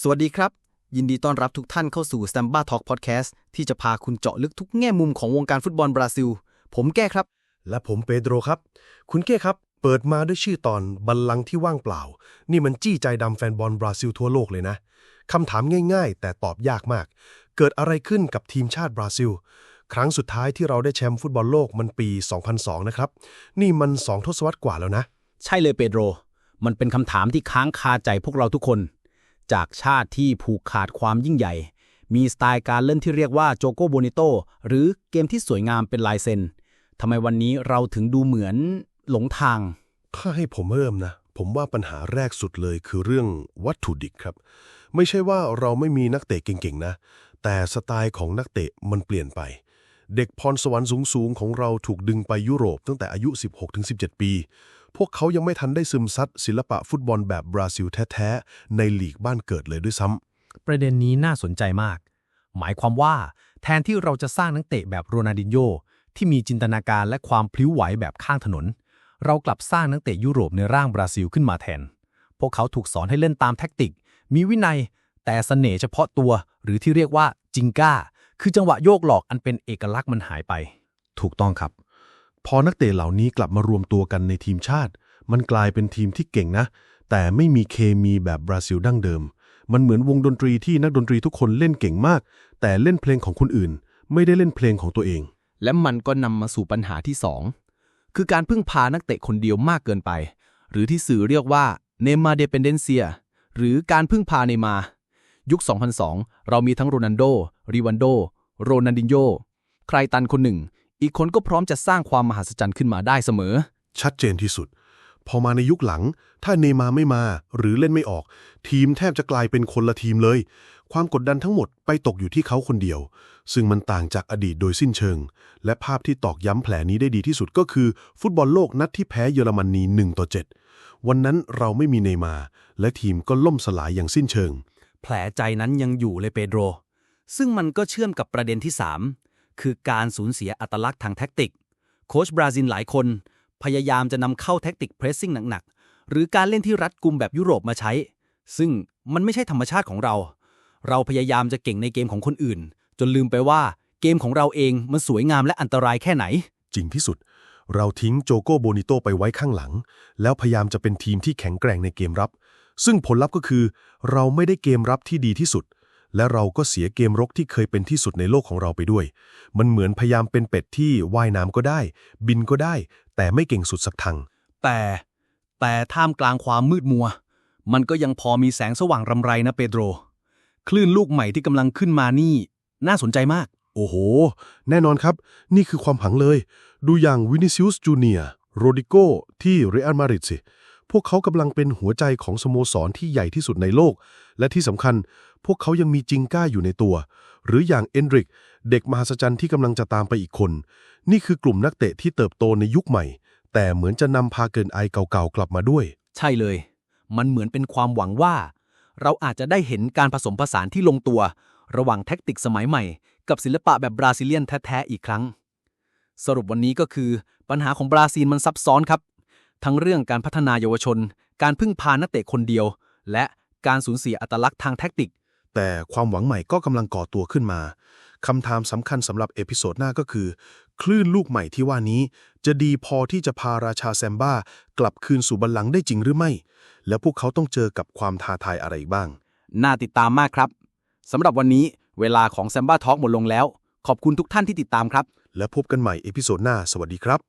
สวัสดีครับ ยินดีต้อนรับทุกท่านเข้าสู่ s t a m b a Talk Podcast ที่จะพาคุณเจาะลึกทุกแง่มุมของวงการฟุตบอลบราซิล ผมแก้ครับ และผมเปโดรครับ คุณเก้ครับ เปิดมาด้วยชื่อตอนบัลลังก์ที่ว่างเปล่า นี่มันจี้ใจดำแฟนบอลบราซิลทั่วโลกเลยนะคำถามง่าย ๆ แต่ตอบยากมาก เกิดอะไรขึ้นกับทีมชาติบราซิล ครั้งสุดท้ายที่เราได้แชมป์ฟุตบอลโลกมันปี 2002 นะครับ นี่มัน 2 ทศวรรษกว่าแล้วนะ ใช่เลยเปโดร มันเป็นคำถามที่ค้างคาใจพวกเราทุกคน จากชาติที่ผูกขาดความยิ่งใหญ่ มีสไตล์การเล่นที่เรียกว่าโจโกโบนิโตหรือเกมที่สวยงามเป็นลายเซ็นทำไมวันนี้เราถึงดูเหมือนหลงทาง ถ้าให้ผมเริ่มนะ ผมว่าปัญหาแรกสุดเลยคือเรื่องวัตถุดิบครับ ไม่ใช่ว่าเราไม่มีนักเตะเก่งๆนะ แต่สไตล์ของนักเตะมันเปลี่ยนไป เด็กพรสวรรค์สูงๆ ของเราถูกดึงไปยุโรปตั้งแต่อายุ 16-17 ปี พวกเขายังไม่ทันได้ซึมซัดศิลปะฟุตบอลแบบบราซิลแท้ๆ ในหลีกบ้านเกิดเลยด้วยซ้ำ ประเด็นนี้น่าสนใจมาก หมายความว่าแทนที่เราจะสร้างนักเตะแบบโรนัลดินโญที่มีจินตนาการและความพลิ้วไหวแบบข้างถนน เรากลับสร้างนักเตะยุโรปในร่างบราซิลขึ้นมาแทน พวกเขาถูกสอนให้เล่นตามแท็กติก มีวินัย แต่เสน่ห์เฉพาะตัว หรือที่เรียกว่าจิงก้า คือจังหวะโยกหลอกอันเป็นเอกลักษณ์มันหายไป ถูกต้องครับ พอนักเตะเหล่านี้กลับมารวมตัวกันในทีมชาติ มันกลายเป็นทีมที่เก่งนะ แต่ไม่มีเคมีแบบบราซิลดั้งเดิม มันเหมือนวงดนตรีที่นักดนตรีทุกคนเล่นเก่งมาก แต่เล่นเพลงของคนอื่น ไม่ได้เล่นเพลงของตัวเอง และมันก็นำมาสู่ปัญหาที่ 2 คือการพึ่งพานักเตะคนเดียวมากเกินไป หรือที่สื่อเรียกว่าเนมาเดเปนเดนเซียหรือการพึ่งพาเนมา ยุค 2002 เรามีทั้งโรนัลโด ริวันโด โรนัลดินโญใครตันคนหนึ่ง อีกคนก็พร้อมจะสร้างความมหัศจรรย์ขึ้นมาได้เสมอ ชัดเจนที่สุด พอมาในยุคหลัง ถ้าเนย์มาร์ไม่มาหรือเล่นไม่ออก ทีมแทบจะกลายเป็นคนละทีมเลย ความกดดันทั้งหมดไปตกอยู่ที่เขาคนเดียว ซึ่งมันต่างจากอดีตโดยสิ้นเชิง และภาพที่ตอกย้ำแผลนี้ได้ดีที่สุดก็คือ ฟุตบอลโลกนัดที่แพ้เยอรมนี1ต่อ7วันนั้นเราไม่มีเนย์มาร์และทีมก็ล่มสลายอย่างสิ้นเชิง แผลใจนั้นยังอยู่เลยเปโดรซึ่งมันก็เชื่อมกับประเด็นที่3 คือการสูญเสียอัตลักษณ์ทางแท็กติก โค้ชบราซิลหลายคน พยายามจะนำเข้าแท็กติกเพรสซิ่งหนักๆ หรือการเล่นที่รัดกุมแบบยุโรปมาใช้ ซึ่งมันไม่ใช่ธรรมชาติของเรา เราพยายามจะเก่งในเกมของคนอื่น จนลืมไปว่าเกมของเราเองมันสวยงามและอันตรายแค่ไหน จริงที่สุด เราทิ้งโจโกโบนิโตไปไว้ข้างหลัง แล้วพยายามจะเป็นทีมที่แข็งแกร่งในเกมรับ ซึ่งผลลัพธ์ก็คือ เราไม่ได้เกมรับที่ดีที่สุด และเราก็เสียเกมรกที่เคยเป็นที่สุดในโลกของเราไปด้วย มันเหมือนพยายามเป็นเป็ดที่ว่ายน้ำก็ได้ บินก็ได้ แต่ไม่เก่งสุดสักทางแต่แต่ท่ามกลางความมืดมัว มันก็ยังพอมีแสงสว่างรำไรนะเปโดร คลื่นลูกใหม่ที่กำลังขึ้นมานี่ น่าสนใจมาก โอ้โห แน่นอนครับ นี่คือความผังเลย ดูอย่างวินิซิอุสจูเนียโรดิโกที่เรอัลมาดริดสิ พวกเขากำลังเป็นหัวใจของสโมสรที่ใหญ่ที่สุดในโลก และที่สำคัญ พวกเขายังมีจิงก้าอยู่ในตัว หรืออย่างเอนดริก เด็กมหัศจรรย์ที่กำลังจะตามไปอีกคน นี่คือกลุ่มนักเตะที่เติบโตในยุคใหม่ แต่เหมือนจะนำพาเกินไอเก่าๆกลับมาด้วย ใช่เลย มันเหมือนเป็นความหวังว่า เราอาจจะได้เห็นการผสมผสานที่ลงตัว ระหว่างแท็กติกสมัยใหม่ กับศิลปะแบบบราซิเลียนแท้ๆอีกครั้ง สรุปวันนี้ก็คือ ปัญหาของบราซิลมันซับซ้อนครับ ทั้งเรื่องการพัฒนาเยาวชน การพึ่งพานักเตะคนเดียว และการสูญเสียอัตลักษณ์ทางแท็กติก แต่ความหวังใหม่ก็กำลังก่อตัวขึ้นมาคำถามสำคัญสำหรับเอพิโซดหน้าก็คือ คลื่นลูกใหม่ที่ว่านี้ จะดีพอที่จะพาราชาแซมบ้ากลับคืนสู่บัลลังก์ได้จริงหรือไม่ แล้วพวกเขาต้องเจอกับความท้าทายอะไรอีกบ้าง น่าติดตามมากครับสำหรับวันนี้เวลาของแซมบ้าทอล์กหมดลงแล้ว ขอบคุณทุกท่านที่ติดตามครับ แล้วพบกันใหม่เอพิโซดหน้า สวัสดีครับ